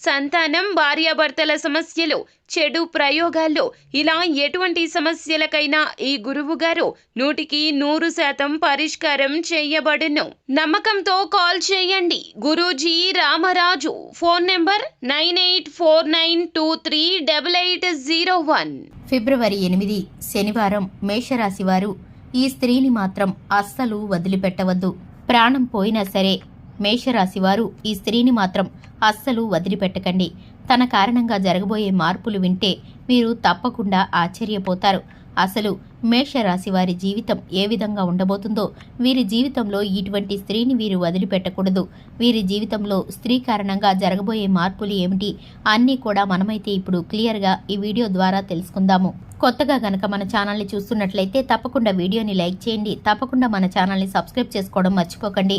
సంతానం భార్యాభర్తల సమస్యలు చెడు ప్రయోగాల్లో. ఇలా ఎటువంటి సమస్యలకైనా ఈ గురువు గారు నూటికి నూరు శాతం పరిష్కారం చేయబడును. నమ్మకంతో కాల్ చేయండి. Guruji Ramaraju. Phone number nine eight four nine two three double eight zero one. ఫిబ్రవరి ఎనిమిది శనివారం మేషరాశి వారు ఈ స్త్రీని మాత్రం అస్సలు వదిలిపెట్టవద్దు. ప్రాణం పోయినా సరే మేషరాశి వారు ఈ స్త్రీని మాత్రం అస్సలు వదిలిపెట్టకండి. తన కారణంగా జరగబోయే మార్పులు వింటే మీరు తప్పకుండా ఆశ్చర్యపోతారు. అసలు మేషరాశి వారి జీవితం ఏ విధంగా ఉండబోతుందో వీరి జీవితంలో ఇటువంటి స్త్రీని వీరు వదిలిపెట్టకూడదు. వీరి జీవితంలో స్త్రీ కారణంగా జరగబోయే మార్పులు ఏమిటి? అన్నీ కూడా మనమైతే ఇప్పుడు క్లియర్గా ఈ వీడియో ద్వారా తెలుసుకుందాము. కొత్తగా గనక మన ఛానల్ని చూస్తున్నట్లయితే తప్పకుండా వీడియోని లైక్ చేయండి. తప్పకుండా మన ఛానల్ని సబ్స్క్రైబ్ చేసుకోవడం మర్చిపోకండి.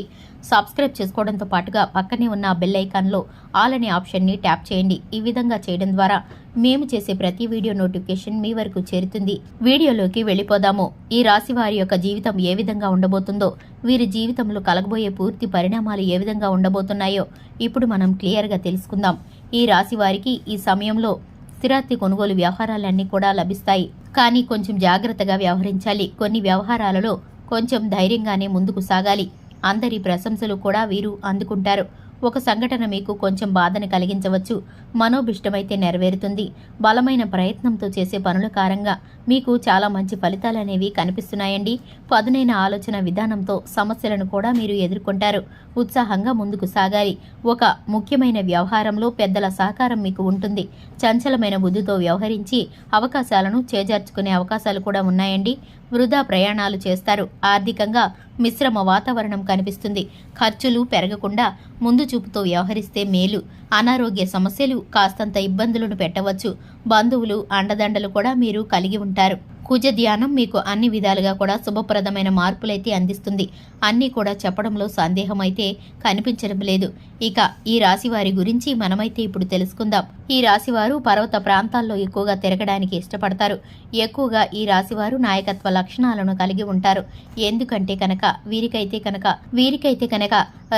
సబ్స్క్రైబ్ చేసుకోవడంతో పాటుగా పక్కనే ఉన్న బెల్ ఐకాన్లో ఆల్ అనే ఆప్షన్ని ట్యాప్ చేయండి. ఈ విధంగా చేయడం ద్వారా మేము చేసే ప్రతి వీడియో నోటిఫికేషన్ మీ వరకు చేరుతుంది. వీడియోలోకి వెళ్ళిపోదాము. ఈ రాశి వారి యొక్క జీవితం ఏ విధంగా ఉండబోతుందో వీరి జీవితంలో కలగబోయే పూర్తి పరిణామాలు ఏ విధంగా ఉండబోతున్నాయో ఇప్పుడు మనం క్లియర్గా తెలుసుకుందాం. ఈ రాశి వారికి ఈ సమయంలో స్థిరాస్తి కొనుగోలు వ్యవహారాలన్నీ కూడా లభిస్తాయి. కానీ కొంచెం జాగ్రత్తగా వ్యవహరించాలి. కొన్ని వ్యవహారాలలో కొంచెం ధైర్యంగానే ముందుకు సాగాలి. అందరి ప్రశంసలు కూడా వీరు అందుకుంటారు. ఒక సంఘటన మీకు కొంచెం బాధను కలిగించవచ్చు. మనోభిష్టమైతే నెరవేరుతుంది. బలమైన ప్రయత్నంతో చేసే పనుల కారంగా మీకు చాలా మంచి ఫలితాలు అనేవి కనిపిస్తున్నాయండి. పదునైన ఆలోచన విధానంతో సమస్యలను కూడా మీరు ఎదుర్కొంటారు. ఉత్సాహంగా ముందుకు సాగాలి. ఒక ముఖ్యమైన వ్యవహారంలో పెద్దల సహకారం మీకు ఉంటుంది. చంచలమైన బుద్ధితో వ్యవహరించి అవకాశాలను చేజార్చుకునే అవకాశాలు కూడా ఉన్నాయండి. వృధా ప్రయాణాలు చేస్తారు. ఆర్థికంగా మిశ్రమ వాతావరణం కనిపిస్తుంది. ఖర్చులు పెరగకుండా ముందు చూపుతో వ్యవహరిస్తే మేలు. అనారోగ్య సమస్యలు కాస్తంత ఇబ్బందులను పెట్టవచ్చు. బంధువులు అండదండలు కూడా మీరు కలిగి ఉంటారు. కుజ ధ్యానం మీకు అన్ని విధాలుగా కూడా శుభప్రదమైన మార్పులైతే అందిస్తుంది. అన్నీ కూడా చెప్పడంలో సందేహం అయితే కనిపించడం లేదు. ఇక ఈ రాశి వారి గురించి మనమైతే ఇప్పుడు తెలుసుకుందాం. ఈ రాశివారు పర్వత ప్రాంతాల్లో ఎక్కువగా తిరగడానికి ఇష్టపడతారు. ఎక్కువగా ఈ రాశివారు నాయకత్వ లక్షణాలను కలిగి ఉంటారు. ఎందుకంటే కనుక వీరికైతే కనుక వీరికైతే కనుక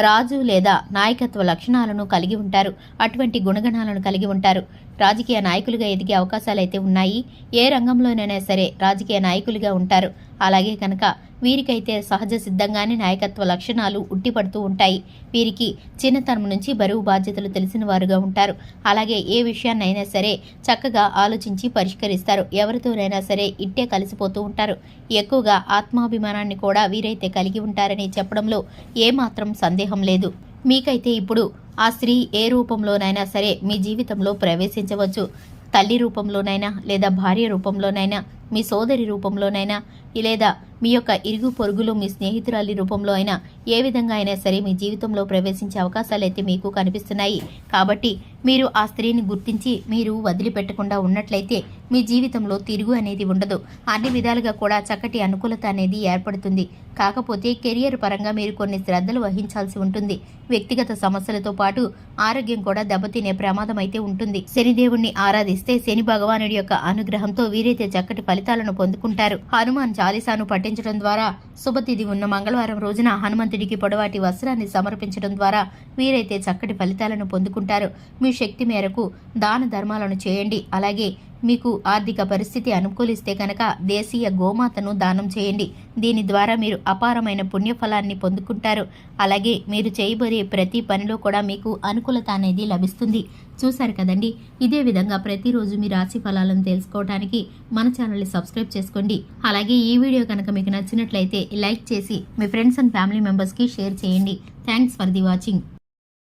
రాజు లేదా నాయకత్వ లక్షణాలను కలిగి ఉంటారు. అటువంటి గుణగణాలను కలిగి ఉంటారు. రాజకీయ నాయకులుగా ఎదిగే అవకాశాలైతే ఉన్నాయి. ఏ రంగంలోనైనా సరే రాజకీయ నాయకులుగా ఉంటారు. అలాగే కనుక వీరికైతే సహజ సిద్ధంగానే నాయకత్వ లక్షణాలు ఉట్టిపడుతూ ఉంటాయి. వీరికి చిన్నతనం నుంచి బరువు బాధ్యతలు తెలిసిన వారుగా ఉంటారు. అలాగే ఏ విషయాన్నైనా సరే చక్కగా ఆలోచించి పరిష్కరిస్తారు. ఎవరితోనైనా సరే ఇట్టే కలిసిపోతూ ఉంటారు. ఎక్కువగా ఆత్మాభిమానాన్ని కూడా వీరైతే కలిగి ఉంటారని చెప్పడంలో ఏమాత్రం సందేహం లేదు. మీకైతే ఇప్పుడు ఆ స్త్రీ ఏ రూపంలోనైనా సరే మీ జీవితంలో ప్రవేశించవచ్చు. తల్లి రూపంలోనైనా లేదా భార్య రూపంలోనైనా మీ సోదరి రూపంలోనైనా లేదా మీ యొక్క ఇరుగు పొరుగులు మీ స్నేహితురాలి రూపంలో అయినా ఏ విధంగా అయినా సరే మీ జీవితంలో ప్రవేశించే అవకాశాలు అయితే మీకు కనిపిస్తున్నాయి. కాబట్టి మీరు ఆ స్త్రీని గుర్తించి మీరు వదిలిపెట్టకుండా ఉన్నట్లయితే మీ జీవితంలో తిరుగు అనేది ఉండదు. అన్ని విధాలుగా కూడా చక్కటి అనుకూలత అనేది ఏర్పడుతుంది. కాకపోతే కెరియర్ పరంగా మీరు కొన్ని శ్రద్ధలు వహించాల్సి ఉంటుంది. వ్యక్తిగత సమస్యలతో పాటు ఆరోగ్యం కూడా దెబ్బతినే ప్రమాదం అయితే ఉంటుంది. శనిదేవుణ్ణి ఆరాధిస్తే శని భగవానుడి యొక్క అనుగ్రహంతో వీరైతే చక్కటి ఫలితాలను పొందుకుంటారు. హనుమాన్ చాలీసాను పఠించడం ద్వారా శుభతిథి ఉన్న మంగళవారం రోజున హనుమంతుడికి పొడవాటి వస్త్రాన్ని సమర్పించడం ద్వారా వీరైతే చక్కటి ఫలితాలను పొందుకుంటారు. మీ శక్తి మేరకు దాన ధర్మాలను చేయండి. అలాగే మీకు ఆర్థిక పరిస్థితి అనుకూలిస్తే కనుక దేశీయ గోమాతను దానం చేయండి. దీని ద్వారా మీరు అపారమైన పుణ్యఫలాన్ని పొందుకుంటారు. అలాగే మీరు చేయబోయే ప్రతి పనిలో కూడా మీకు అనుకూలత అనేది లభిస్తుంది. చూశారు కదండి? ఇదే విధంగా ప్రతిరోజు మీ రాశి ఫలాలను తెలుసుకోవడానికి మన ఛానల్ని సబ్స్క్రైబ్ చేసుకోండి. అలాగే ఈ వీడియో కనుక మీకు నచ్చినట్లయితే లైక్ చేసి మీ ఫ్రెండ్స్ అండ్ ఫ్యామిలీ మెంబర్స్కి షేర్ చేయండి. Thanks for the watching.